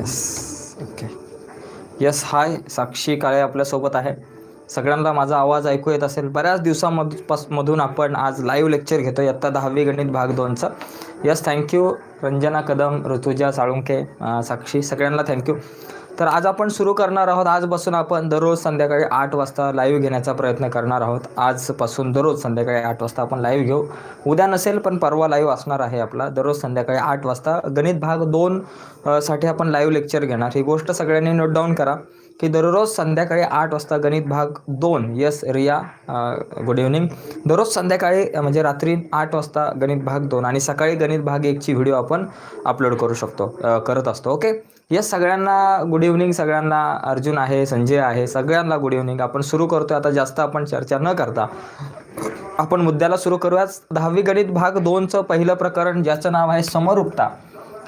Yes okay yes hi Sakshi Kale आपल्यासोबत आहे. सगळ्यांना माझा आवाज ऐकू येत असेल. बऱ्याच दिवसामध पास मधून आपण आज लाईव्ह लेक्चर घेतो आत्ता दहावी गणित भाग दोनचा. Yes thank you Ranjana Kadam Rutuja Salunkhe Sakshi सगळ्यांना थँक्यू तर आज आपण सुरू करणार आहोत. आजपासून आपण दररोज संध्याकाळी आठ वाजता लाईव्ह घेण्याचा प्रयत्न करणार आहोत. आजपासून दररोज संध्याकाळी आठ वाजता आपण लाईव्ह घेऊ. उद्या नसेल पण परवा लाईव्ह असणार आहे आपला. दररोज संध्याकाळी आठ वाजता. गणित भाग दोन साठी आपण लाईव्ह लेक्चर घेणार. ही गोष्ट सगळ्यांनी नोट डाऊन करा की दररोज संध्याकाळी आठ वाजता गणित भाग दोन. यस रिया गुड इव्हनिंग दररोज संध्याकाळी म्हणजे रात्री आठ वाजता गणित भाग दोन आणि सकाळी गणित भाग एकची व्हिडिओ आपण अपलोड करू शकतो करत असतो. ओके या सगळ्यांना गुड इव्हनिंग सगळ्यांना अर्जुन आहे संजय आहे सगळ्यांना गुड इव्हनिंग आपण सुरू करतोय आता जास्त आपण चर्चा न करता. आपण मुद्द्याला सुरू करूयाच दहावी गणित भाग दोनचं पहिलं प्रकरण ज्याचं नाव आहे समरूपता.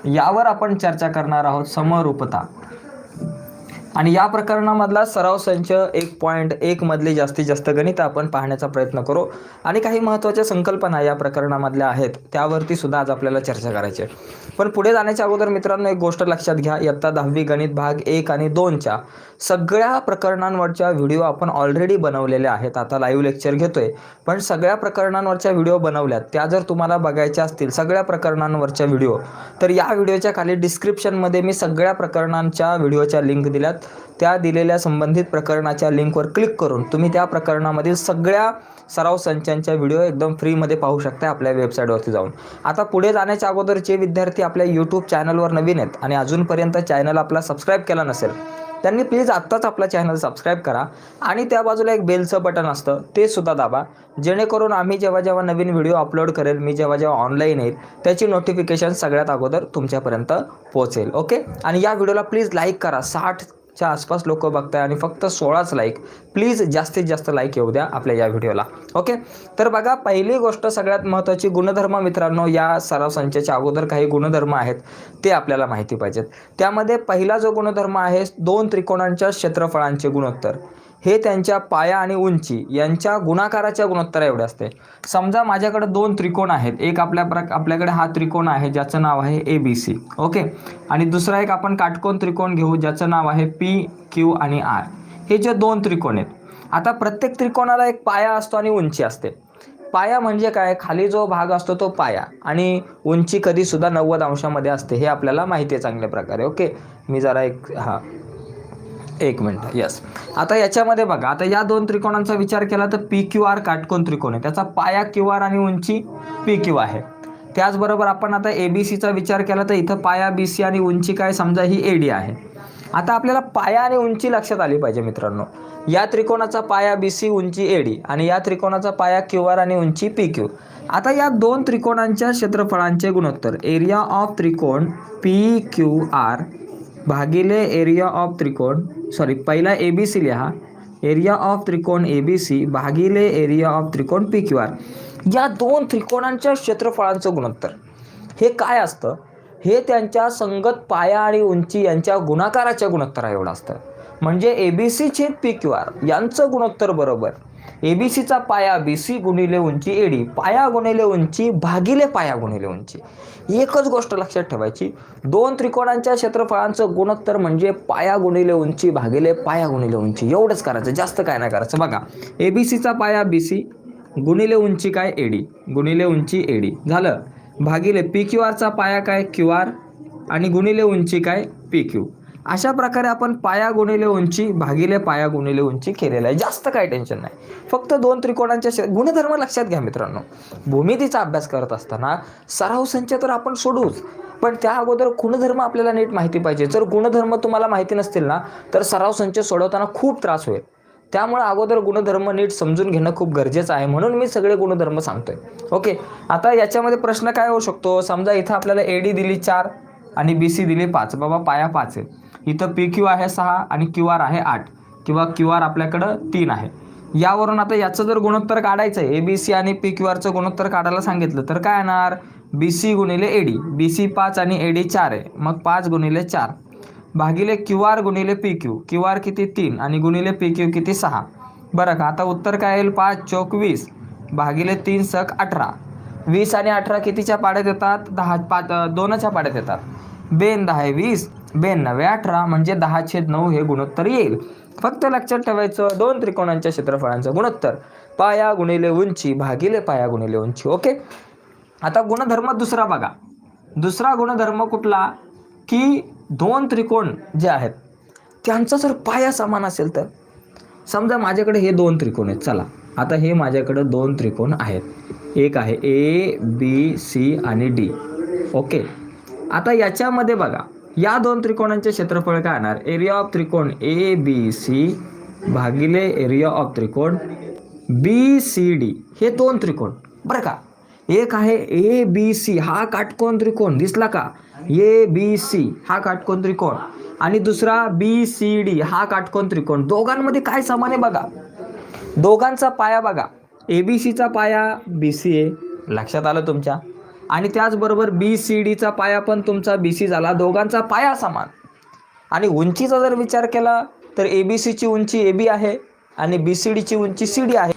यावर आपण चर्चा करणार आहोत समरूपता. आणि या प्रकरणामधला सराव संच एक पॉईंट एकमधली जास्तीत जास्त गणित आपण पाहण्याचा प्रयत्न करू. आणि काही महत्त्वाच्या संकल्पना या प्रकरणामधल्या आहेत त्यावरती सुद्धा आज आपल्याला चर्चा करायची आहे. पण पुढे जाण्याच्या अगोदर मित्रांनो एक गोष्ट लक्षात घ्या. इयत्ता दहावी गणित भाग एक आणि दोनच्या सगळ्या प्रकरणांवरच्या व्हिडिओ आपण ऑलरेडी बनवलेल्या आहेत. आता लाईव्ह लेक्चर घेतोय. पण सगळ्या प्रकरणांवरच्या व्हिडिओ बनवल्यात. त्या जर तुम्हाला बघायच्या असतील सगळ्या प्रकरणांवरच्या व्हिडिओ तर या व्हिडिओच्या खाली डिस्क्रिप्शनमध्ये मी सगळ्या प्रकरणांच्या व्हिडिओच्या लिंक दिल्यात. त्या दिलेल्या संबंधित प्रकरणाच्या लिंकवर क्लिक करून तुम्ही त्या प्रकरणामधील सगळ्या सराव संचांच्या व्हिडिओ एकदम फ्रीमध्ये पाहू शकता आपल्या वेबसाईटवरती जाऊन. आता पुढे जाण्याच्या अगोदर जे विद्यार्थी आपल्या यूट्यूब चॅनलवर नवीन आहेत आणि अजूनपर्यंत चॅनल आपला सबस्क्राईब केला नसेल त्यांनी प्लीज आत्ताच आपला चॅनल सबस्क्राईब करा आणि त्या बाजूला एक बेलचं बटन असतं ते सुद्धा दाबा. जेणेकरून आम्ही जेव्हा जेव्हा नवीन व्हिडिओ अपलोड करेल मी जेव्हा जेव्हा ऑनलाईन येईल त्याची नोटिफिकेशन सगळ्यात अगोदर तुमच्यापर्यंत पोहोचेल ओके? आणि या व्हिडिओला प्लीज लाईक करा साठ च्या आसपास लोक बघताय आणि फक्त सोळाच लाईक प्लीज जास्तीत जास्त लाईक येऊ द्या आपल्या या व्हिडिओला ओके तर बघा पहिली गोष्ट सगळ्यात महत्त्वाची गुणधर्म मित्रांनो या सराव संचाच्या अगोदर काही गुणधर्म आहेत ते आपल्याला माहिती पाहिजेत. त्यामध्ये पहिला जो गुणधर्म आहे दोन त्रिकोणांच्या क्षेत्रफळांचे गुणोत्तर. हे त्यांच्या पाया आणि उंची यांच्या गुणाकाराच्या गुणोत्तरा एवढे असते. समजा माझ्याकडे दोन त्रिकोण आहेत. एक आपल्या प्र आपल्याकडे हा त्रिकोण आहे ज्याचं नाव आहे ए बी सी ओके? आणि दुसरा एक आपण काटकोन त्रिकोण घेऊ ज्याचं नाव आहे पी क्यू आणि आर हे जे दोन त्रिकोण आहेत. आता प्रत्येक त्रिकोणाला एक पाया असतो आणि उंची असते. पाया म्हणजे काय? खाली जो भाग असतो तो पाया. आणि उंची कधीसुद्धा नव्वद अंशामध्ये असते हे आपल्याला माहिती आहे चांगल्या प्रकारे. ओके? मी जरा एक हां. एक मिनटं यस आता याच्यामध्ये बघा आता या दोन त्रिकोणांचा विचार केला तर पी क्यू आर काटकोन त्रिकोण आहे. त्याचा पाया क्यू आर आणि उंची पी क्यू आहे. त्याचबरोबर आपण आता ए बी सीचा विचार केला तर इथं पाया बी सी आणि उंची काय समजा ही ए डी आहे. आता आपल्याला पाया आणि उंची लक्षात आली पाहिजे मित्रांनो. या त्रिकोणाचा पाया बी सी उंची ए डी आणि या त्रिकोणाचा पाया क्यू आर आणि उंची पी क्यू आता या दोन त्रिकोणांच्या क्षेत्रफळांचे गुणोत्तर एरिया ऑफ त्रिकोण पी क्यू आर भागिले एरिया ऑफ त्रिकोण सॉरी पहिला ए बी सी लिहा. एरिया ऑफ त्रिकोण ए बी सी भागिले एरिया ऑफ त्रिकोण पी क्यू आर या दोन त्रिकोणांच्या क्षेत्रफळांचं गुणोत्तर. हे काय असतं? हे त्यांच्या संगत पाया आणि उंची यांच्या गुणाकाराच्या गुणोत्तरा एवढं असतं. म्हणजे ए बी सी छेद पी क्यू आर यांचं गुणोत्तर बरोबर. ए बी सीचा पाया बी सी गुणिले उंची एडी पाया गुणिले उंची भागिले पाया गुणिले उंची. एकच गोष्ट लक्षात ठेवायची दोन त्रिकोणांच्या क्षेत्रफळांचं गुणोत्तर म्हणजे पाया गुणिले उंची भागिले पाया गुणिले उंची. एवढंच करायचं जास्त काय नाही करायचं. बघा ए बी सीचा पाया बी सी गुणिले उंची काय एडी गुणिले उंची एडी. झालं? भागिले पी क्यू आरचा पाया काय क्यू आर आणि गुणिले उंची काय पी क्यू. अशा प्रकारे आपण पाया गुणिले उंची भागिले पाया गुणिले उंची केलेलं आहे. जास्त काही टेन्शन नाही. फक्त दोन त्रिकोणांच्या गुणधर्म लक्षात घ्या मित्रांनो. भूमितीचा अभ्यास करत असताना सराव संच तर आपण सोडूच. पण त्या अगोदर गुणधर्म आपल्याला नीट माहिती पाहिजे. जर गुणधर्म तुम्हाला माहिती नसतील ना तर सराव संच सोडवताना खूप त्रास होईल. त्यामुळे अगोदर गुणधर्म नीट समजून घेणं खूप गरजेचं आहे म्हणून मी सगळे गुणधर्म सांगतोय. ओके? आता याच्यामध्ये प्रश्न काय होऊ शकतो? समजा इथं आपल्याला एडी दिली चार. आणि बी सी दिली पाच. बाबा पाया पाच आहे इथं पी क्यू आहे सहा आणि क्यू आर आहे आठ. किंवा क्यू आर आपल्याकडं तीन आहे. यावरून आता याचं जर गुणोत्तर काढायचं आहे ए बी सी आणि पी क्यू आरचं गुणोत्तर काढायला सांगितलं तर काय येणार? बी सी गुणिले डी बी सी पाच आणि ए डी चार आहे. मग पाच गुणिले चार. भागिले क्यू आर गुणिले पी क्यू क्यू आर किती? तीन. आणि गुणिले पी क्यू किती? सहा. बरं का आता उत्तर काय येईल? पाच चोकवीस भागिले तीन सक अठरा. वीस आणि अठरा कितीच्या पाड्यात येतात? दहा पाच दोनच्या पाड्यात येतात. बेन दहा आहे वीस नव्हे अठरा म्हणजे दहा छेद नऊ हे गुणोत्तर येईल. फक्त लक्षात ठेवायचं दोन त्रिकोणांच्या क्षेत्रफळांचं गुणोत्तर. पाया गुणिले उंची भागिले पाया गुणिले उंची ओके? आता गुणधर्म दुसरा बघा. दुसरा गुणधर्म कुठला? की दोन त्रिकोण जे आहेत त्यांचा जर पाया समान असेल तर? समजा माझ्याकडे हे दोन त्रिकोण आहेत चला. आता हे माझ्याकडं दोन त्रिकोण आहेत. एक आहे ए बी सी आणि डी ओके आता याच्यामध्ये बघा या दोन त्रिकोणांचे क्षेत्रफळ काय येणार एरिया ऑफ त्रिकोण ए बी सी भागिले एरिया ऑफ त्रिकोण बी सी डी हे दोन त्रिकोण. बरं का? एक आहे ए बी सी हा काटकोन त्रिकोण दिसला का? ए बी सी हा काटकोन त्रिकोण. आणि दुसरा बी सी डी हा काटकोन त्रिकोण. दोघांमध्ये काय समान आहे बघा? दोघांचा पाया बघा. ए बी सीचा पाया बी सी ए लक्षात आलं तुमच्या? आणि त्याचबरोबर बी सी डीचा पाया पण तुमचा बी सी झाला. दोघांचा पाया समान. आणि उंचीचा जर विचार केला तर ए बी सीची उंची ए बी आहे आणि बी सी डीची उंची सी डी आहे.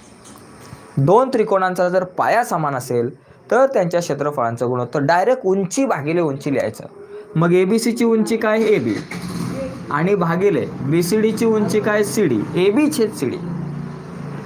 दोन त्रिकोणांचा जर पाया समान असेल तर त्यांच्या क्षेत्रफळांचं गुणोत्तर डायरेक्ट उंची भागिले उंची लिहायचं. मग ए बी सीची उंची काय? A B. आणि भागिले बी सी डीची उंची काय? सी डी ए बी छेद सी डी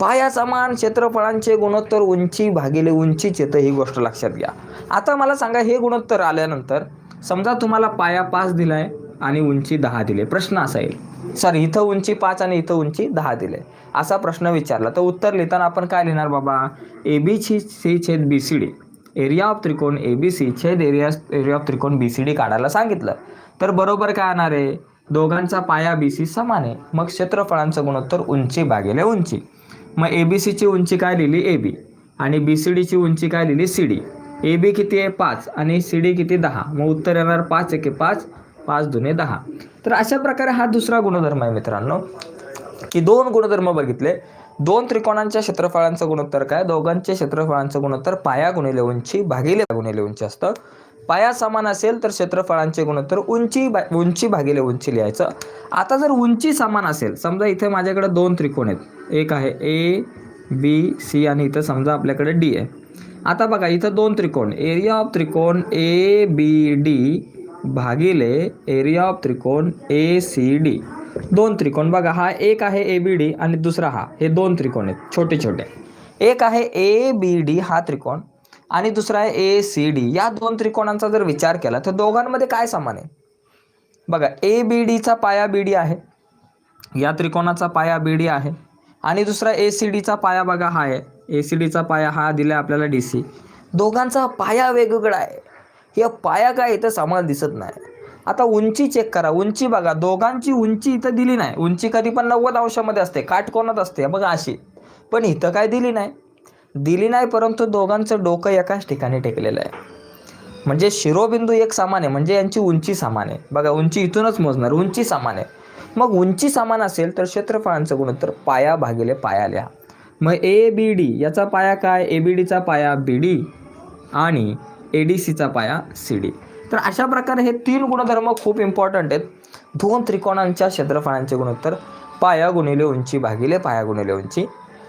पाया समान क्षेत्रफळांचे गुणोत्तर उंची भागिले उंचीचे तर ही गोष्ट लक्षात घ्या. आता मला सांगा हे गुणोत्तर आल्यानंतर समजा तुम्हाला पाया पाच दिलाय आणि उंची दहा दिले. प्रश्न असा येईल. सर इथं उंची पाच आणि इथं उंची दहा दिले. असा प्रश्न विचारला. तर उत्तर लिहिताना आपण काय लिहिणार बाबा? ए बी सी सी छेद B C D. Area of त्रिकोण ए बी सी छेद एरिया एरिया ऑफ त्रिकोण बी सी डी काढायला सांगितलं. तर बरोबर काय येणार आहे दोघांचा पाया बी सी समान आहे. मग क्षेत्रफळांचं गुणोत्तर उंची भागिले उंची. मग ए बी सीची उंची काय लिहिली? ए बी आणि बी सी डीची उंची काय लिहिली? सी डी ए बी किती आहे? पाच. आणि सी डी किती? दहा. मग उत्तर येणार पाच एके पाच पाच दुने दहा. तर अशा प्रकारे हा दुसरा गुणधर्म आहे मित्रांनो. की दोन गुणधर्म बघितले. दोन त्रिकोणांच्या क्षेत्रफळांचं गुणोत्तर काय? दोघांच्या क्षेत्रफळांचं गुणोत्तर पाया गुणिले उंची भागिले गुणिले उंची असतं. पाया समान असेल तर क्षेत्रफळांचे गुणोत्तर उंची बा उंची भागिले उंची लिहायचं. आता जर उंची समान असेल समजा इथे माझ्याकडे दोन त्रिकोण आहेत. एक आहे ए बी सी आणि इथं समजा आपल्याकडे डी आहे. आता बघा इथं दोन त्रिकोण. एरिया ऑफ त्रिकोण ए बी डी भागिले एरिया ऑफ त्रिकोण ए सी डी दोन त्रिकोण. बघा हा एक आहे ए बी डी आणि दुसरा हा. हे दोन त्रिकोण आहेत छोटे छोटे. एक आहे ए बी डी हा त्रिकोण आणि दुसरा आहे ए सी डी या दोन त्रिकोणांचा जर विचार केला तर दोघांमध्ये काय समान आहे? बघा ए बी डीचा पाया बी डी आहे. या त्रिकोणाचा पाया बी डी आहे. आणि दुसरा ए सी डीचा पाया बघा हा आहे. ए सी डीचा पाया हा दिला आपल्याला डी सी दोघांचा पाया वेगवेगळा आहे. हे पाया काय इथं समान दिसत नाही. आता उंची चेक करा. उंची बघा दोघांची उंची इथं दिली नाही. उंची कधी पण नव्वद अंशामध्ये असते काटकोनात असते बघा अशी. पण इथं काय दिली नाही. दिली नाही परंतु दोघांचं डोकं एकाच ठिकाणी टेकलेलं आहे. म्हणजे शिरोबिंदू एक समान आहे म्हणजे यांची उंची समान आहे. बघा उंची इथूनच मोजणार उंची समान आहे. मग उंची समान असेल तर क्षेत्रफळांचं गुणोत्तर पाया भागिले पाया लिहा. मग ए बी डी याचा पाया काय? ए बी डीचा पाया बी डी आणि ए डी सीचा पाया सी डी. तर अशा प्रकारे हे तीन गुणधर्म खूप इम्पॉर्टंट आहेत. दोन त्रिकोणांच्या क्षेत्रफळांचे गुणोत्तर पाया गुणिले उंची भागिले पाया गुणिले उंची.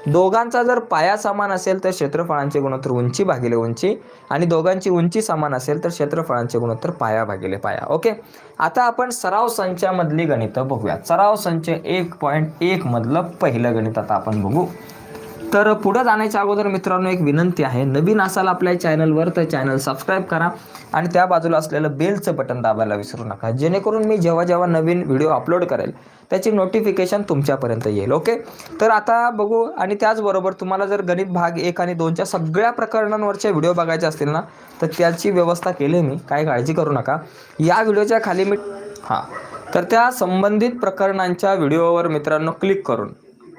दोघांचा जर पाया समान असेल तर क्षेत्रफळांचे गुणोत्तर उंची भागिले उंची आणि दोघांची उंची समान असेल तर क्षेत्रफळांचे गुणोत्तर पाया भागिले पाया. ओके? आता आपण सराव संचामधली गणितं बघूया सराव संच एक पॉईंट एक मधलं पहिलं गणित आता आपण बघू. तर पुढं जाण्याच्या अगोदर मित्रांनो एक विनंती आहे. नवीन असाल आपल्या चॅनलवर तर चॅनल सबस्क्राईब करा आणि त्या बाजूला असलेलं बेलचं बटन दाबायला विसरू नका. जेणेकरून मी जेव्हा जेव्हा नवीन व्हिडिओ अपलोड करेल त्याची नोटिफिकेशन तुमच्यापर्यंत येईल ओके? तर आता बघू आणि त्याचबरोबर तुम्हाला जर गणित भाग एक आणि दोनच्या सगळ्या प्रकरणांवरचे व्हिडिओ बघायचे असतील ना तर त्याची व्यवस्था केली मी. काय काळजी करू नका. या व्हिडिओच्या खाली मी हां. तर त्या संबंधित प्रकरणांच्या व्हिडिओवर मित्रांनो क्लिक करून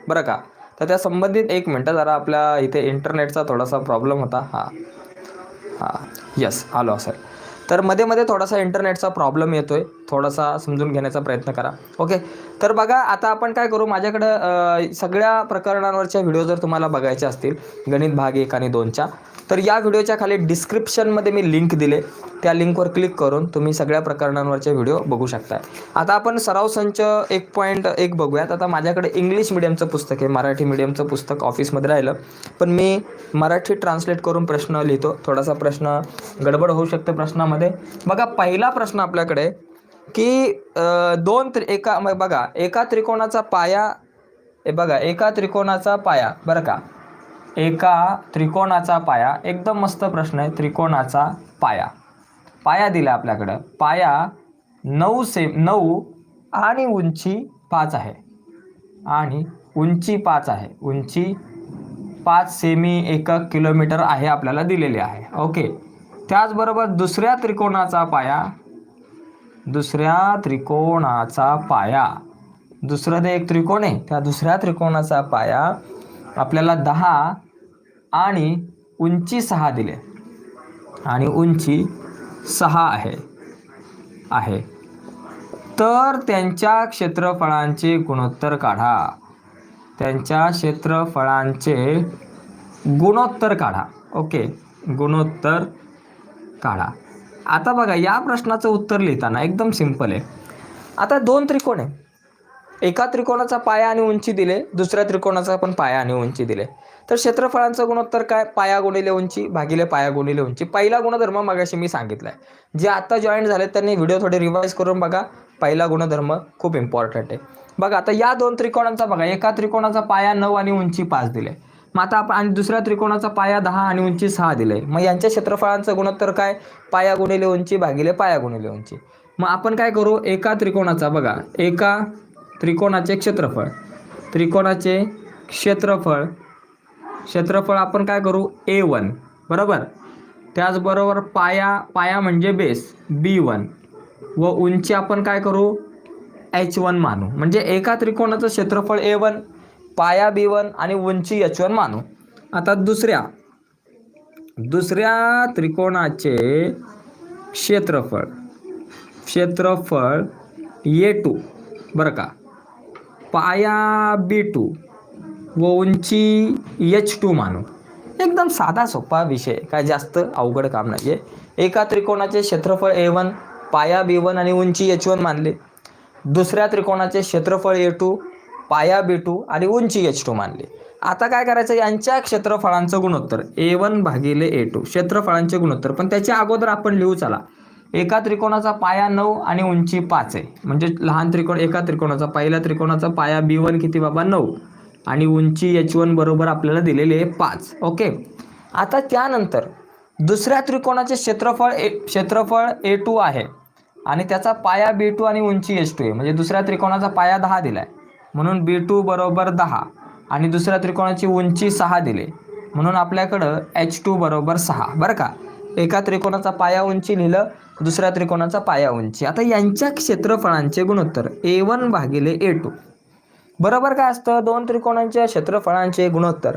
बरं का? तर त्या संबंधित एक मिनटं जरा आपल्या इथे इंटरनेटचा थोडासा प्रॉब्लेम होता. हां. हां. यस आलो असेल. तर मध्ये मध्ये थोडासा इंटरनेटचा प्रॉब्लेम येतोय. थोडासा समजून घेण्याचा प्रयत्न करा. ओके तर बघा आता आपण काय करू? माझ्याकडं सगळ्या प्रकरणांवरच्या व्हिडिओ जर तुम्हाला बघायचे असतील गणित भाग एक आणि दोनच्या तर या व्हिडिओच्या खाली डिस्क्रिप्शनमध्ये मी लिंक दिले. त्या लिंकवर क्लिक करून तुम्ही सगळ्या प्रकरणांवरचे व्हिडिओ बघू शकता. आता आपण सराव संच एक पॉईंट एक बघूयात. आता माझ्याकडे इंग्लिश मिडियमचं पुस्तक आहे. मराठी मिडियमचं पुस्तक ऑफिसमध्ये राहिलं. पण मी मराठी ट्रान्सलेट करून प्रश्न लिहितो. थोडासा प्रश्न गडबड होऊ शकते प्रश्नामध्ये. बघा पहिला प्रश्न आपल्याकडे की दोन त्रि एका मग बघा एका त्रिकोणाचा पाया हे बघा एका त्रिकोणाचा पाया बरं का? एका त्रिकोणाचा पाया एकदम मस्त प्रश्न आहे त्रिकोणाचा पाया. पाया दिला आपल्याकडं. पाया नऊ से नऊ आणि उंची पाच आहे. आणि उंची पाच आहे. उंची पाच सेमी एक किलोमीटर आहे आपल्याला दिलेली आहे. ओके त्याचबरोबर दुसऱ्या त्रिकोणाचा पाया दुसऱ्या त्रिकोणाचा पाया. दुसरं ते एक त्रिकोण आहे. त्या दुसऱ्या त्रिकोणाचा पाया आपल्याला दहा आणि उंची सहा दिले. आणि उंची सहा आहे. आहे. तर त्यांच्या क्षेत्रफळांचे गुणोत्तर काढा. त्यांच्या क्षेत्रफळांचे गुणोत्तर काढा. ओके. गुणोत्तर काढा. आता बघा या प्रश्नाचं उत्तर लिहिताना एकदम सिंपल आहे. आता दोन त्रिकोण आहे. एका त्रिकोणाचा पाया आणि उंची दिले दुसऱ्या त्रिकोणाचा पण पाया आणि उंची दिले. तर क्षेत्रफळांचं गुणोत्तर काय? पाया गुणिले उंची भागिले पाया गुणिले उंची. पहिला गुणधर्म मगाशी मी सांगितलाय. जे आता जॉईन झाले त्यांनी व्हिडिओ थोडे रिवाईज करून बघा. पहिला गुणधर्म खूप इम्पॉर्टंट आहे. बघा आता या दोन त्रिकोणांचा बघा. एका त्रिकोणाचा पाया नऊ आणि उंची पाच दिले. मग आता आपण आणि दुसऱ्या त्रिकोणाचा पाया दहा आणि उंची सहा दिले. मग यांच्या क्षेत्रफळांचं गुणोत्तर काय? पाया गुणिले उंची भागिले पाया गुणिले उंची. मग आपण काय करू? एका त्रिकोणाचा बघा. एका त्रिकोणाचे क्षेत्रफळ. त्रिकोणाचे क्षेत्रफळ क्षेत्रफळ आपण काय करू? A one. बरोबर? त्याचबरोबर पाया पाया म्हणजे बेस बी वन. व उंची आपण काय करू? एच वन मानू. म्हणजे एका त्रिकोणाचं क्षेत्रफळ ए वन पाया बी वन आणि उंची एच वन मानू. आता दुसऱ्या दुसऱ्या त्रिकोणाचे क्षेत्रफळ क्षेत्रफळ ए टू. बरं का? पाया बी टू व उंची एच टू मानू. एकदम साधा सोपा विषय. काय जास्त अवघड काम नाही आहे एका त्रिकोणाचे क्षेत्रफळ ए वन पाया बी वन आणि उंची एच वन मानले. दुसऱ्या त्रिकोणाचे क्षेत्रफळ ए टू पाया बी टू आणि उंची एच टू मानले. आता काय करायचं? यांच्या क्षेत्रफळांचं गुणोत्तर ए वन भागिले ए टू. क्षेत्रफळांचे गुणोत्तर. पण त्याच्या अगोदर आपण लिहू चला. एका त्रिकोणाचा पाया नऊ आणि उंची पाच आहे. म्हणजे लहान त्रिकोण एका त्रिकोणाचा पहिल्या त्रिकोणाचा पाया बी वन किती बाबा? नऊ. आणि उंची एच वन बरोबर आपल्याला दिलेली आहे पाच. ओके? आता त्यानंतर दुसऱ्या त्रिकोणाचे क्षेत्रफळ ए क्षेत्रफळ ए टू आहे. आणि त्याचा पाया बी टू आणि उंची एच टू आहे. म्हणजे दुसऱ्या त्रिकोणाचा पाया दहा दिला आहे म्हणून बी टू बरोबर दहा. आणि दुसऱ्या त्रिकोणाची उंची सहा दिली. म्हणून आपल्याकडं एच टू बरोबर सहा. बरं का? एका त्रिकोणाचा पाया उंची लिहिलं दुसऱ्या त्रिकोणाचा पाया उंची. आता यांच्या क्षेत्रफळांचे गुणोत्तर ए वन भागिले ए टू. बरोबर काय असतं? दोन त्रिकोणांच्या क्षेत्रफळांचे गुणोत्तर.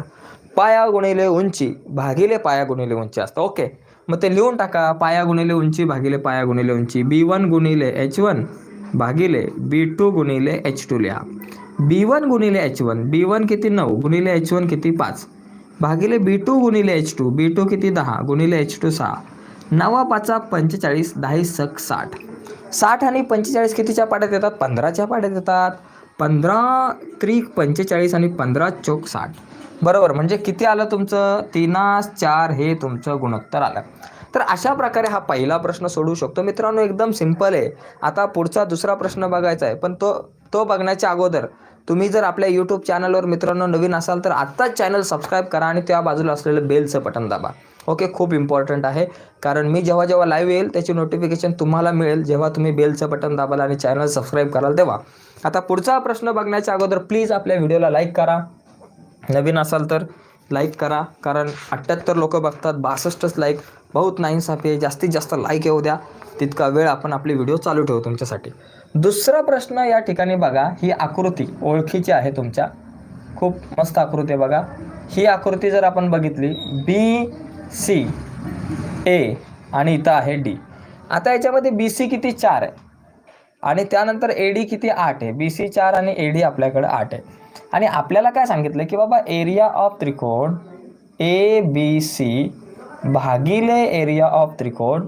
पाया गुणिले उंची भागिले पाया गुणिले उंची असतं. ओके. मग ते लिहून टाका. पाया गुणिले उंची भागिले पाया गुणिले उंची. बी वन गुणिले एच वन भागिले बी टू गुणिले एच टू लिहा. बी वन गुणिले एच वन. बी वन किती नऊ? गुणिले एच वन किती पाच? भागिले बी टू गुणिले एच टू. बी टू किती? दहा. गुणिले एच टू सहा. नवा पाचा पंचेचाळीस दहा सक साठ. साठ आणि पंचेचाळीस कितीच्या पाड्यात येतात? पंधराच्या पाड्यात येतात. पंधरा त्रिक पंचेचाळीस आणि पंधरा चौक साठ. बरोबर. म्हणजे किती आलं तुमचं? तीनास चार हे तुमचं गुणोत्तर आलं. तर अशा प्रकारे हा पहिला प्रश्न सोडवू शकतो. मित्रांनो एकदम सिंपल आहे. आता पुढचा दुसरा प्रश्न बघायचा आहे. पण तो तो बघण्याच्या अगोदर तुम्ही जर आपल्या यूट्यूब चॅनलवर मित्रांनो नवीन असाल तर आत्ताच चॅनल सबस्क्राईब करा आणि त्या बाजूला असलेलं बेलचं बटन दाबा. ओके खूप इम्पॉर्टंट आहे. कारण मी जेव्हा जेव्हा लाईव्ह येईल त्याची नोटिफिकेशन तुम्हाला मिळेल. जेव्हा तुम्ही बेलचं बटन दाबाल आणि चॅनल सबस्क्राईब कराल तेव्हा. आता पुढचा प्रश्न बघण्याच्या अगोदर प्लीज आपल्या व्हिडिओला लाईक करा. नवीन असाल तर लाईक करा. कारण अठ्ठ्याहत्तर लोक बघतात बासष्टच लाईक बहुत नाईन्साफी आहे. जास्तीत जास्त लाईक येऊ द्या. तितका वेळ आपण आपले व्हिडिओ चालू ठेवू तुमच्यासाठी. दुसरा प्रश्न या ठिकाणी बघा ही आकृती ओळखीची आहे तुमच्या. खूप मस्त आकृती आहे बघा. ही आकृती जर आपण बघितली बी सी ए आणि इथं आहे डी आता याच्यामध्ये बी सी किती चार आहे? आणि त्यानंतर ए डी किती आठ आहे? बी सी चार आणि ए डी आपल्याकडे आठ आहे. आणि आपल्याला काय सांगितलं की बाबा एरिया ऑफ त्रिकोण ए बी सी भागिले एरिया ऑफ त्रिकोण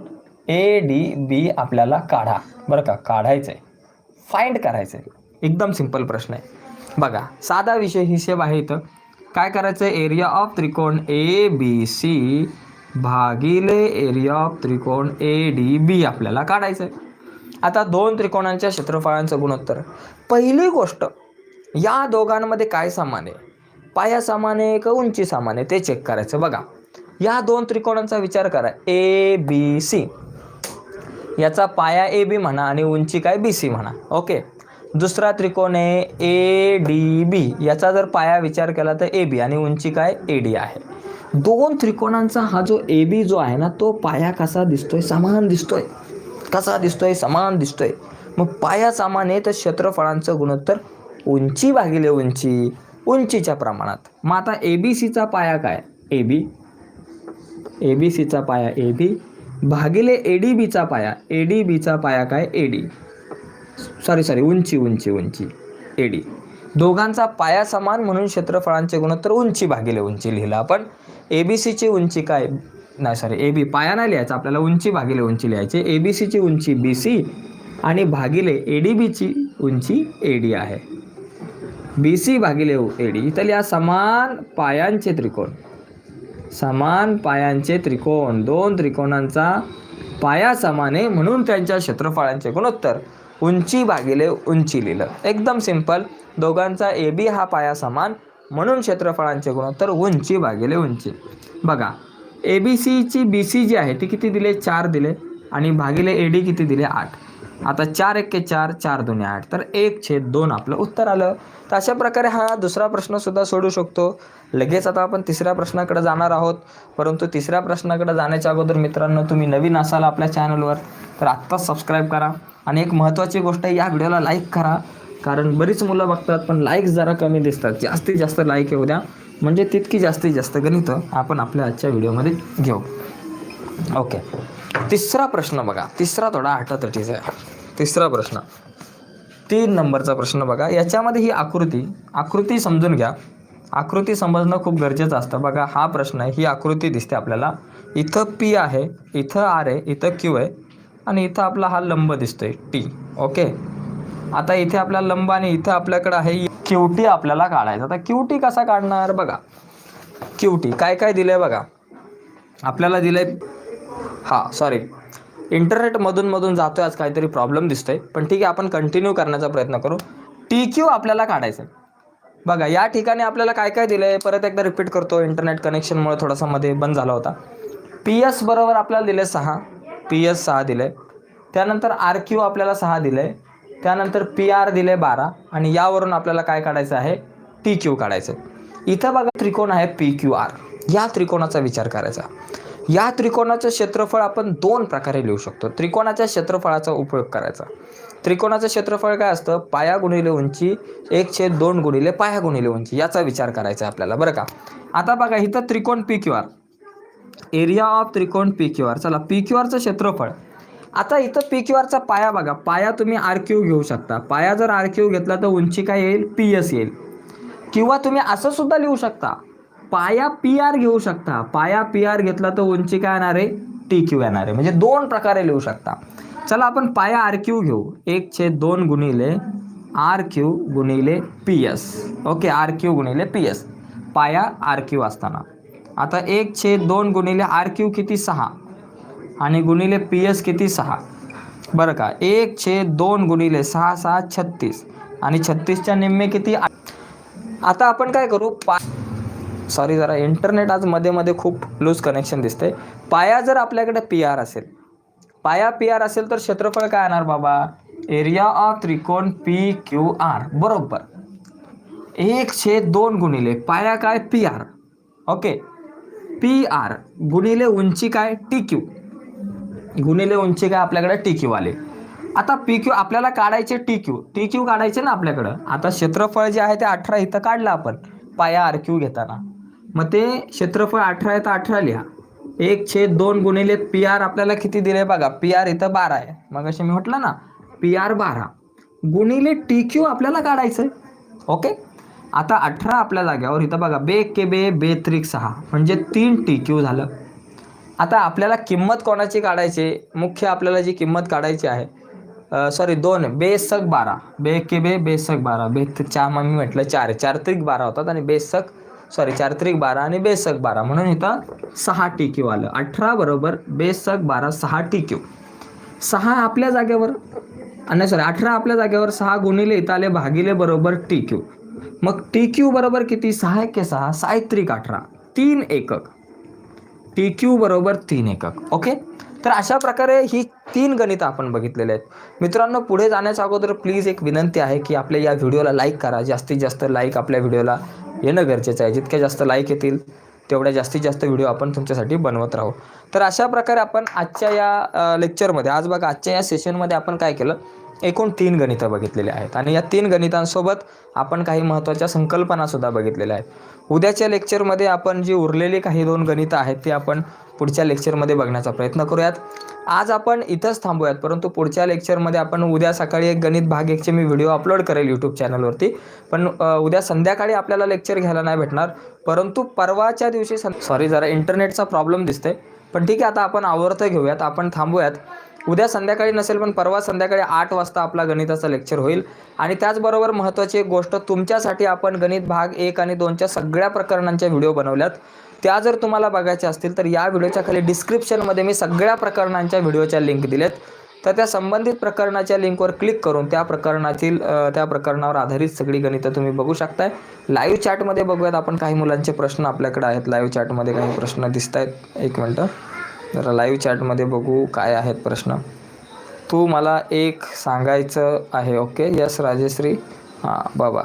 ए डी बी आपल्याला काढा. बरं का? काढायचं आहे फाइंड करायचं आहे एकदम सिंपल प्रश्न आहे. बघा साधा विषय हिशेब आहे इथं. काय करायचं आहे एरिया ऑफ त्रिकोण ए बी सी भागिले एरिया ऑफ त्रिकोण ए डी बी आपल्याला काढायचं आहे आता दोन त्रिकोणांच्या क्षेत्रफळांचं गुणोत्तर. पहिली गोष्ट या दोघांमध्ये काय समान आहे? पाया समान आहे का उंची समान आहे? ते चेक करायचं. बघा या दोन त्रिकोणांचा विचार करा. ए बी सी याचा पाया ए बी म्हणा आणि उंची काय बी सी म्हणा. ओके? दुसरा त्रिकोण आहे ए डी बी. याचा जर पाया विचार केला तर ए बी आणि उंची काय? ए डी आहे. दोन त्रिकोणांचा हा जो ए बी जो आहे ना तो पाया कसा दिसतोय? समान दिसतोय. कसा दिसतोय? समान दिसतोय. मग पाया समान आहे तर क्षेत्रफळांचं गुणोत्तर उंची भागिले उंची उंचीच्या प्रमाणात. मग आता ए बी सीचा पाया काय? A B. ए बी सीचा पाया ए बी. भागिले ए डी बीचा पाया. ए डी बीचा पाया काय? ए डी सॉरी सॉरी उंची उंची उंची. ए डी दोघांचा पाया समान म्हणून क्षेत्रफळांचे गुणोत्तर उंची भागिले उंची लिहिलं आपण. ए बी सीची उंची काय? नाही सॉरी ए बी पाया नाही लिहायचा. आपल्याला उंची भागिले उंची लिहायची. ए बी सीची उंची बी सी आणि भागिले ए डी बीची उंची ए डी आहे. बी सी भागिले ए डी तर या समान पायांचे त्रिकोण. समान पायांचे त्रिकोण. दोन त्रिकोणांचा पाया समान आहे म्हणून त्यांच्या क्षेत्रफळांचे गुणोत्तर उंची भागिले उंची लिहिलं. एकदम सिंपल दोघांचा ए बी हा पाया समान म्हणून क्षेत्रफळांचे गुणोत्तर उंची भागिले उंची. बघा ए बी सीची बी सी जी आहे ती किती दिले? चार दिले. आणि भागिले ए डी किती दिले? आठ. आता चार एक्के चार चार दोन्ही आठ. तर एक छेद दोन आपलं उत्तर आलं. तर अशा प्रकारे हा दुसरा प्रश्नसुद्धा सोडू शकतो. लगेच आता आपण तिसऱ्या प्रश्नाकडे जाणार आहोत. परंतु तिसऱ्या प्रश्नाकडे जाण्याच्या अगोदर मित्रांनो तुम्ही नवीन असाल आपल्या चॅनलवर तर आत्ताच सबस्क्राईब करा. आणि एक महत्त्वाची गोष्ट आहे या व्हिडिओला लाईक करा. कारण बरीच मुलं बघतात पण लाईक्स जरा कमी दिसतात. जास्तीत जास्त लाईक येऊ द्या. म्हणजे तितकी जास्तीत जास्त गणितं आपण आपल्या आजच्या व्हिडिओमध्ये घेऊ. ओके. तिसरा प्रश्न बघा. तिसरा थोडा आटातटीचा आहे. तिसरा प्रश्न. तीन नंबरचा प्रश्न बघा. याच्यामध्ये ही आकृती आकृती समजून घ्या. आकृती समजणं खूप गरजेचं असतं. बघा हा प्रश्न आहे. ही आकृती दिसते आपल्याला. इथं पी आहे इथं आर आहे इथं क्यू आहे आणि इथं आपला हा लंब दिसतोय टी ओके? आता इथे आपला लंब आणि इथं आपल्याकडं आहे क्यूटी आपल्याला काढायचा. आता क्यूटी कसा काढणार? बघा. क्यूटी काय काय दिलंय बघा? आपल्याला दिलंय हां सॉरी इंटरनेटमधून मधून जातोय आज काहीतरी प्रॉब्लेम दिसतोय. पण ठीक आहे आपण कंटिन्यू करण्याचा प्रयत्न करू. टी क्यू आपल्याला काढायचं आहे बघा या ठिकाणी आपल्याला काय काय दिलं आहे परत एकदा रिपीट करतो. इंटरनेट कनेक्शनमुळे थोडासा मध्ये बंद झाला होता. पी एस बरोबर आपल्याला दिले सहा. पी एस सहा दिले त्यानंतर आर क्यू आपल्याला सहा दिले त्यानंतर पी आर दिले बारा. आणि यावरून आपल्याला काय काढायचं आहे? टी क्यू काढायचं आहे. इथं बघा त्रिकोण आहे पी क्यू आर या त्रिकोणाचा विचार करायचा. या त्रिकोणाचं क्षेत्रफळ आपण दोन प्रकारे लिहू शकतो. त्रिकोणाच्या क्षेत्रफळाचा उपयोग करायचा. त्रिकोणाचं क्षेत्रफळ काय असतं? पाया गुणिले उंची एक छेद दोन गुणिले पाया गुणिले उंची याचा विचार करायचा आहे आपल्याला. बरं का? आता बघा इथं त्रिकोण P Q R area of त्रिकोण पी क्यू आर चला पी क्यू आरचं क्षेत्रफळ. आता इथं पी क्यू आरचा पाया बघा. पाया तुम्ही आर क्यू घेऊ शकता. पाया जर आर क्यू घेतला तर उंची काय येईल? पी एस येईल. किंवा तुम्ही असं सुद्धा लिहू शकता. पाया पी आर घेऊ शकता. पाया पी आर घेतला तर उंची काय येणार आहे? टी क्यू येणार आहे. म्हणजे दोन प्रकारे लिहू शकता. चला आपण पाया आर क्यू घेऊ. एक छेद दोन गुणिले आर क्यू गुणिले P S okay R Q गुणिले पी एस पाया आर क्यू असताना. आता एक छेद दोन गुणिले आर क्यू किती? सहा. आणि गुणिले पी एस किती? सहा. बरं का. एक छेद दोन गुणिले सहा सहा छत्तीस. आणि छत्तीसच्या निम्मे किती? आता आपण काय करू? पा सॉरी जरा इंटरनेट आज मध्ये मध्ये खूप लूज कनेक्शन दिसतंय. पाया जर आपल्याकडे पी आर असेल पाया पी आर असेल तर क्षेत्रफळ काय येणार बाबा? एरिया ऑफ त्रिकोण पी क्यू आर बरोबर. एक छे दोन गुणिले पाया काय P R okay P R गुणिले उंची काय? टी क्यू गुणिले उंची काय आपल्याकडे? टी क्यू आले. आता पी क्यू आपल्याला काढायचे टी क्यू टी क्यू काढायचे ना आपल्याकडं. आता क्षेत्रफळ जे आहे ते अठरा इथं काढलं आपण. पाया आर क्यू घेताना. मग ते क्षेत्रफळ अठरा आहे तर अठरा लिहा. एक छेद दोन गुणिले पी आर आपल्याला किती दिले बघा? पी आर इथं बारा आहे. मग असे मी म्हटलं ना पी आर बारा. गुणिले टी क्यू आपल्याला काढायचं आहे ओके? आता अठरा आपल्या जाग्यावर इथं बघा बे के बे बे त्रिक सहा. म्हणजे तीन टी क्यू झालं. आता आपल्याला किंमत कोणाची काढायची? मुख्य आपल्याला जी किंमत काढायची आहे सॉरी दोन बेसक बारा. बे के बे बेसक बारा. बे चार मग मी म्हटलं चार. चार त्रिक बारा होतात आणि बेसक सॉरी चार त्रिक बारा आणि बेसक बारा. म्हणून इथं सहा टी क्यू आलं. अठरा बरोबर बेसक बारा सहा टी क्यू सहा आपल्या जागेवर आणि नाही सॉरी अठरा आपल्या जागेवर सहा गुणिले इथं आले भागिले बरोबर टी क्यू मग टी क्यू बरोबर किती? सहा एक सहा सायत्रिक अठरा. तीन एकक. टी क्यू बरोबर तीन एकक. ओके? तर अशा प्रकारे ही तीन गणितं आपण बघितलेले आहेत. मित्रांनो पुढे जाण्याच्या अगोदर प्लीज एक विनंती आहे की आपल्या या व्हिडिओला लाईक करा. जास्तीत जास्त लाईक आपल्या व्हिडिओला. येणं गरजेचं आहे. जितक्या जास्त लाईक येतील तेवढ्या जास्तीत जास्त व्हिडिओ आपण तुमच्यासाठी बनवत राहू. तर अशा प्रकारे आपण आजच्या या लेक्चरमध्ये आज बघा आजच्या या सेशनमध्ये आपण काय केलं? एकूण तीन गणितं बघितलेली आहेत. आणि या तीन गणितांसोबत आपण काही महत्त्वाच्या संकल्पनासुद्धा बघितलेल्या आहेत. उद्याच्या लेक्चरमध्ये आपण जी उरलेली काही दोन गणितं आहेत ती आपण पुढच्या लेक्चरमध्ये बघण्याचा प्रयत्न करूयात. आज आपण इथंच थांबूयात परंतु पुढच्या लेक्चरमध्ये आपण उद्या सकाळी एक गणित भाग एकचे मी व्हिडिओ अपलोड करेल यूट्यूब चॅनलवरती पण उद्या संध्याकाळी आपल्याला लेक्चर घ्यायला नाही भेटणार परंतु परवाच्या दिवशी सॉरी जरा इंटरनेटचा प्रॉब्लेम दिसते पण ठीक आहे आता आपण आवर्त घेऊयात आपण थांबूयात. उद्या संध्याकाळी नसेल पण परवा संध्याकाळी आठ वाजता आपला गणिताचा लेक्चर होईल. आणि त्याचबरोबर महत्त्वाची एक गोष्ट तुमच्यासाठी आपण गणित भाग एक आणि दोनच्या सगळ्या प्रकरणांच्या व्हिडिओ बनवल्यात. त्या जर तुम्हाला बघायच्या असतील तर या व्हिडिओच्या खाली डिस्क्रिप्शनमध्ये मी सगळ्या प्रकरणांच्या व्हिडिओच्या लिंक दिलेत तर त्या संबंधित प्रकरणाच्या लिंकवर क्लिक करून त्या प्रकरणातील त्या प्रकरणावर आधारित सगळी गणितं तुम्ही बघू शकताय. लाईव्ह चॅटमध्ये बघूयात आपण. काही मुलांचे प्रश्न आपल्याकडे आहेत. लाईव्ह चॅटमध्ये काही प्रश्न दिसत आहेत एक मिनटं. जरा लाईव्ह चॅटमध्ये बघू काय आहेत प्रश्न. तू मला एक सांगायचं आहे ओके यस राजेश्री. हां बाबा.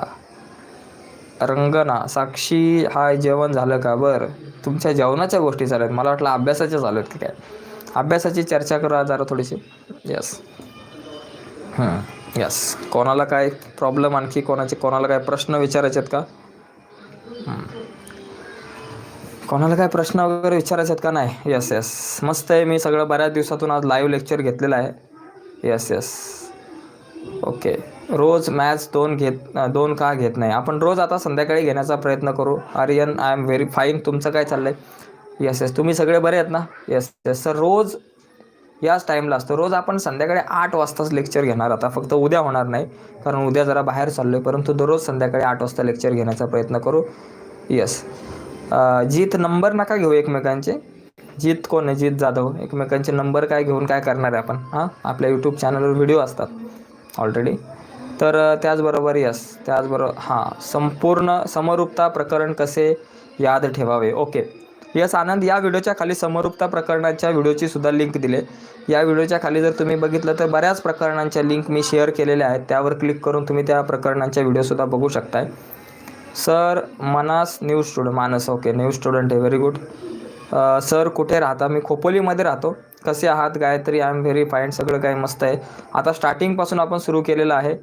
रंगना साक्षी हाय जेवण झालं का? बरं. तुमच्या जेवणाच्या गोष्टी चालू आहेत. मला वाटलं अभ्यासाच्या चालू आहेत की काय? अभ्यासाची चर्चा करू जरा थोडीशी. यस यस कोणाला काय प्रॉब्लेम आणखी कोणाचे कोणाला काय प्रश्न विचारायचे आहेत का? हं. कोणाला काय प्रश्न वगैरे विचारायचे आहेत का नाही? येस येस मस्त आहे मी सगळं. बऱ्याच दिवसातून आज लाईव्ह लेक्चर घेतलेलं आहे. येस येस ओके रोज मॅथ्स दोन घेत दोन का घेत नाही? आपण रोज आता संध्याकाळी घेण्याचा प्रयत्न करू. Aryan I am very fine तुमचं काय चाललं आहे येस येस तुम्ही सगळे बरे आहेत ना? येस येस सर रोज याच टाईमला असतो. रोज आपण संध्याकाळी आठ वाजताच लेक्चर घेणार आता. फक्त उद्या होणार नाही. कारण उद्या जरा बाहेर चाललो आहे परंतु दररोज संध्याकाळी आठ वाजता लेक्चर घेण्याचा प्रयत्न करू. येस जीत नंबर नका घेऊ एकमेकांचे. जीत कोण आहे? जीत जाधव. एकमेकांचे नंबर काय घेऊन काय करणार आहे आपण? हां? आपल्या यूट्यूब चॅनलवर व्हिडिओ असतात. ऑलरेडी तर त्याचबरोबर यस त्याचबरोबर हां. संपूर्ण समरूपता प्रकरण कसे याद ठेवावे? ओके यस आनंद या व्हिडिओच्या खाली समरूपता प्रकरणाच्या व्हिडिओची सुद्धा लिंक दिले. या व्हिडिओच्या खाली जर तुम्ही बघितलं तर बऱ्याच प्रकरणांच्या लिंक मी शेअर केलेल्या आहेत. त्यावर क्लिक करून तुम्ही त्या प्रकरणांच्या व्हिडिओसुद्धा बघू शकताय. Sir Manas new student Manas okay new student आहे व्हेरी गुड सर कुठे राहता? मी खोपोलीमध्ये राहतो. कसे आहात? Gayatri I am very fine सगळं काही मस्त आहे. आता स्टार्टिंगपासून आपण सुरू केलेलं आहे.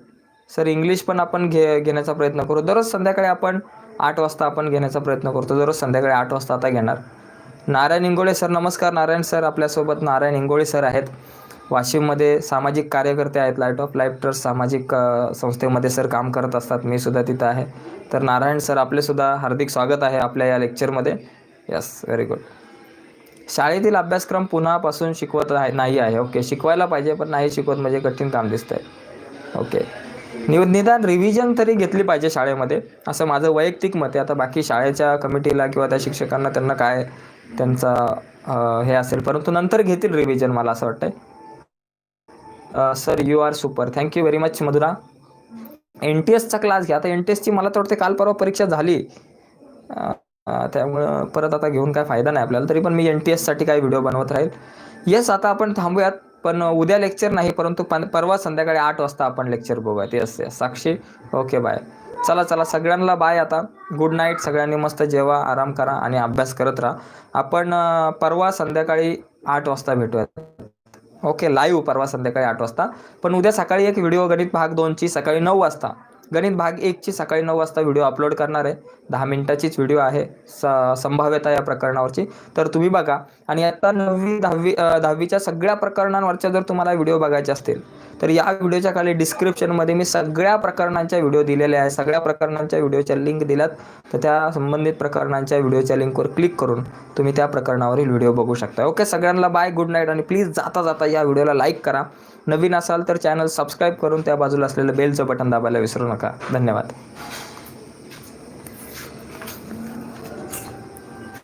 सर इंग्लिश पण आपण घे घेण्याचा प्रयत्न करू. दररोज संध्याकाळी आपण आठ वाजता आपण घेण्याचा प्रयत्न करतो. दररोज संध्याकाळी आठ वाजता आता घेणार. नारायण इंगोळे सर नमस्कार. नारायण सर आपल्यासोबत नारायण इंगोळे सर आहेत. वाशिममध्ये सामाजिक कार्यकर्ते आहेत. लाइट ऑफ लाईफ ट्रस्ट सामाजिक uh, संस्थेमध्ये सर काम करत असतात. मी सुद्धा तिथं आहे. तर नारायण सर आपलेसुद्धा हार्दिक स्वागत आहे आपल्या या लेक्चरमध्ये यस व्हेरी गुड शाळेतील अभ्यासक्रम पुन्हापासून शिकवत आहे नाही आहे. ओके शिकवायला पाहिजे पण नाही शिकवत म्हणजे कठीण काम दिसतंय. ओके नि निदान रिव्हिजन तरी घेतली पाहिजे शाळेमध्ये. असं माझं वैयक्तिक मत आहे. आता बाकी शाळेच्या कमिटीला किंवा त्या शिक्षकांना त्यांना काय त्यांचा हे असेल. परंतु नंतर घेतील रिव्हिजन मला असं वाटतंय. Sir you are super thank you very much Madhura. N T एसचा class घ्या. आता एन टी एसची मला तर वाटते काल परवा परीक्षा झाली. त्यामुळं परत आता घेऊन काय फायदा नाही आपल्याला. तरी पण मी एन टी एससाठी काही व्हिडिओ बनवत राहील. येस आता आपण थांबूयात. पण उद्या लेक्चर नाही परंतु पण परवा संध्याकाळी आठ वाजता आपण लेक्चर बघूयात. Yes yes Sakshi. Okay bye चला चला. सगळ्यांना बाय आता. गुड नाईट सगळ्यांनी मस्त जेवा आराम करा आणि अभ्यास करत राहा. आपण परवा संध्याकाळी आठ वाजता भेटूयात. ओके लाईव्ह परवा संध्याकाळी आठ वाजता. पण उद्या सकाळी एक व्हिडिओ गणित भाग दोनची सकाळी नऊ वाजता. गणित भाग एकची सकाळी नऊ वाजता व्हिडिओ अपलोड करणार आहे. दहा मिनिटाचीच व्हिडिओ आहे. स संभाव्यता या प्रकरणावरची. तर तुम्ही बघा. आणि आता नववी दहावी दहावीच्या सगळ्या प्रकरणांवरच्या जर तुम्हाला व्हिडिओ बघायचे असतील तर या व्हिडिओच्या खाली डिस्क्रिप्शनमध्ये मी सगळ्या प्रकरणांच्या व्हिडिओ दिलेले आहे सगळ्या प्रकरणांच्या व्हिडिओच्या लिंक दिल्यात. तर त्या संबंधित प्रकरणांच्या व्हिडिओच्या लिंकवर क्लिक करून तुम्ही त्या प्रकरणावरील व्हिडिओ बघू शकता. ओके सगळ्यांना बाय गुड नाईट आणि प्लीज जाता जाता या व्हिडिओला लाईक करा. नवीन असाल तर चॅनल सबस्क्राईब करून त्या बाजूला असलेलं बेलचं बटन दाबायला विसरू नका. धन्यवाद.